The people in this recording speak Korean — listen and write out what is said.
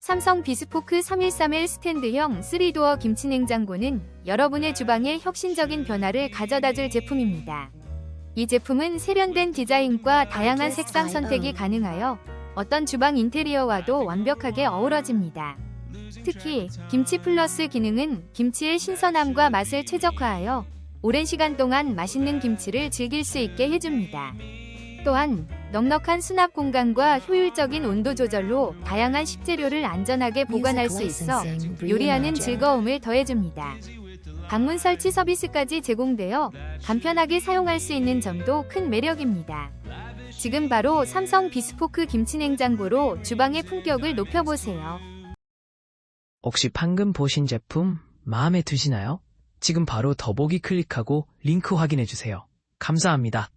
삼성 비스포크 313L 스탠드형 3도어 김치냉장고는 여러분의 주방에 혁신적인 변화를 가져다줄 제품입니다. 이 제품은 세련된 디자인과 다양한 색상 선택이 가능하여 어떤 주방 인테리어와도 완벽하게 어우러집니다. 특히 김치 플러스 기능은 김치의 신선함과 맛을 최적화하여 오랜 시간 동안 맛있는 김치를 즐길 수 있게 해줍니다. 또한 넉넉한 수납 공간과 효율적인 온도 조절로 다양한 식재료를 안전하게 보관할 수 있어 요리하는 즐거움을 더해줍니다. 방문 설치 서비스까지 제공되어 간편하게 사용할 수 있는 점도 큰 매력입니다. 지금 바로 삼성 비스포크 김치냉장고로 주방의 품격을 높여보세요. 혹시 방금 보신 제품 마음에 드시나요? 지금 바로 더보기 클릭하고 링크 확인해 주세요. 감사합니다.